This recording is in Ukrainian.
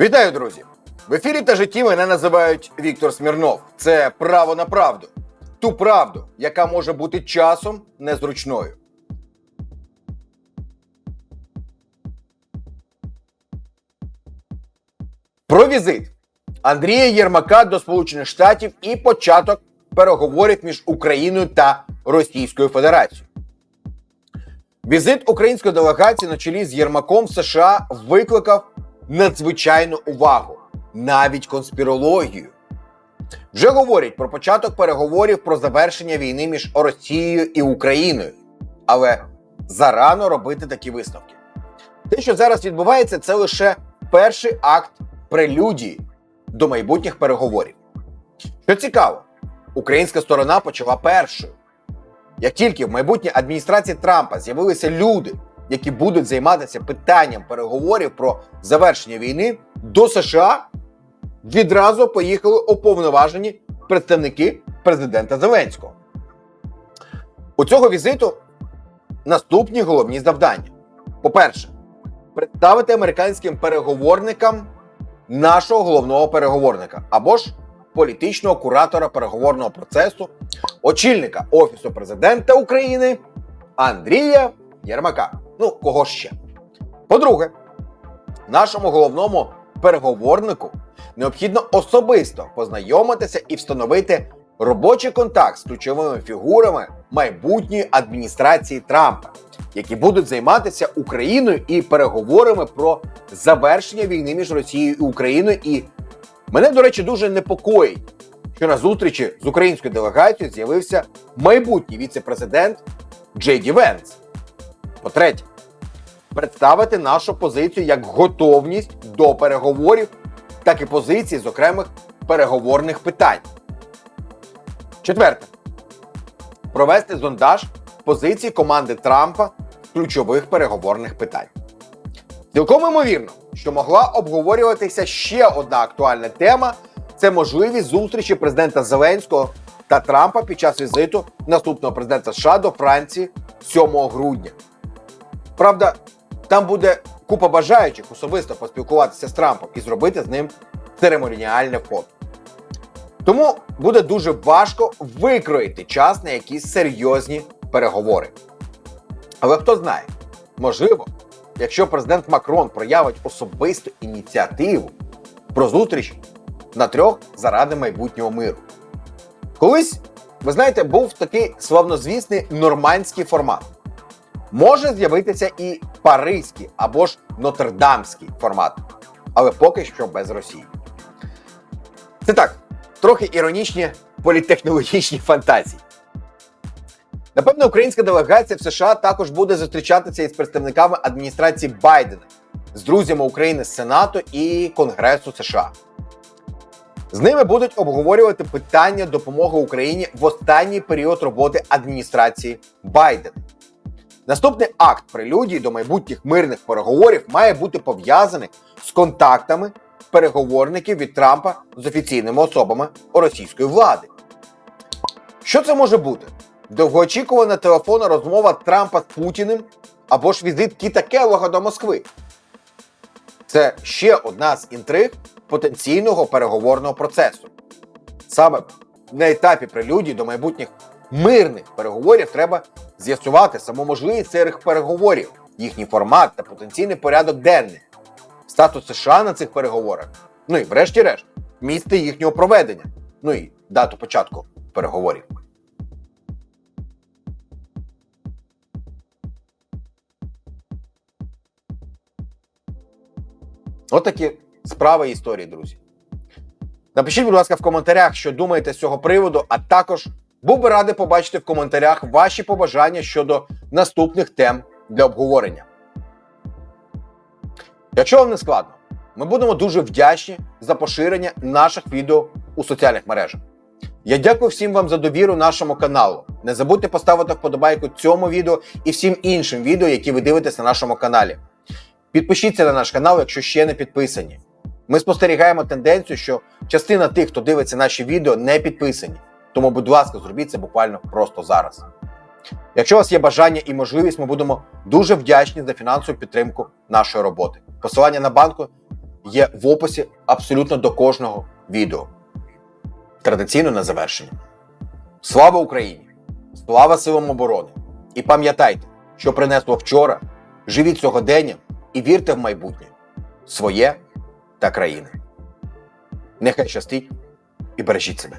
Вітаю, друзі! В ефірі та житті мене називають Віктор Смірнов. Це право на правду. Ту правду, яка може бути часом незручною. Про візит Андрія Єрмака до Сполучених Штатів і початок переговорів між Україною та Російською Федерацією. Візит української делегації на чолі з Єрмаком в США викликав надзвичайну увагу, навіть конспірологію. Вже говорять про початок переговорів про завершення війни між Росією і Україною. Але зарано робити такі висновки. Те, що зараз відбувається, це лише перший акт прелюдії до майбутніх переговорів. Що цікаво, українська сторона почала першою. Як тільки в майбутній адміністрації Трампа з'явилися люди, які будуть займатися питанням переговорів про завершення війни, до США відразу поїхали уповноважені представники президента Зеленського. У цього візиту наступні головні завдання: по-перше, представити американським переговорникам нашого головного переговорника або ж політичного куратора переговорного процесу, очільника Офісу президента України Андрія Єрмака. Ну, кого ще? По-друге, нашому головному переговорнику необхідно особисто познайомитися і встановити робочий контакт з ключовими фігурами майбутньої адміністрації Трампа, які будуть займатися Україною і переговорами про завершення війни між Росією і Україною. І мене, до речі, дуже непокоїть, що на зустрічі з українською делегацією з'явився майбутній віце-президент Джей Ді Венс. По-третє, представити нашу позицію як готовність до переговорів, так і позиції з окремих переговорних питань. Четверте. Провести зондаж позиції команди Трампа з ключових переговорних питань. Цілком імовірно, що могла обговорюватися ще одна актуальна тема це можливість зустрічі президента Зеленського та Трампа під час візиту наступного президента США до Франції 7 грудня. Правда, там буде купа бажаючих особисто поспілкуватися з Трампом і зробити з ним церемоніальне фото. Тому буде дуже важко викроїти час на якісь серйозні переговори. Але хто знає, можливо, якщо президент Макрон проявить особисту ініціативу про зустріч на трьох заради майбутнього миру. Колись, ви знаєте, був такий славнозвісний нормандський формат. Може з'явитися і паризький або ж нотрдамський формат, але поки що без Росії. Це так, трохи іронічні політехнологічні фантазії. Напевно, українська делегація в США також буде зустрічатися із представниками адміністрації Байдена, з друзями України з Сенату і Конгресу США. З ними будуть обговорювати питання допомоги Україні в останній період роботи адміністрації Байдена. Наступний акт прелюдії до майбутніх мирних переговорів має бути пов'язаний з контактами переговорників від Трампа з офіційними особами російської влади. Що це може бути? Довгоочікувана телефонна розмова Трампа з Путіним або ж візит Кіта Келлога до Москви. Це ще одна з інтриг потенційного переговорного процесу. Саме на етапі прелюдії до майбутніх мирних переговорів треба з'ясувати саму можливість цих переговорів, їхній формат та потенційний порядок денний, статус США на цих переговорах, ну і врешті-решт, місце їхнього проведення, ну і дату початку переговорів. Отакі справи історії, друзі. Напишіть, будь ласка, в коментарях, що думаєте з цього приводу, а також був би радий побачити в коментарях ваші побажання щодо наступних тем для обговорення. Якщо вам не складно, ми будемо дуже вдячні за поширення наших відео у соціальних мережах. Я дякую всім вам за довіру нашому каналу. Не забудьте поставити вподобайку цьому відео і всім іншим відео, які ви дивитесь на нашому каналі. Підпишіться на наш канал, якщо ще не підписані. Ми спостерігаємо тенденцію, що частина тих, хто дивиться наші відео, не підписані. Тому, будь ласка, зробіть це буквально просто зараз. Якщо у вас є бажання і можливість, ми будемо дуже вдячні за фінансову підтримку нашої роботи. Посилання на банку є в описі абсолютно до кожного відео. Традиційно на завершення. Слава Україні! Слава силам оборони! І пам'ятайте, що принесло вчора. Живіть сьогодення і вірте в майбутнє своє та країни. Нехай щастить і бережіть себе.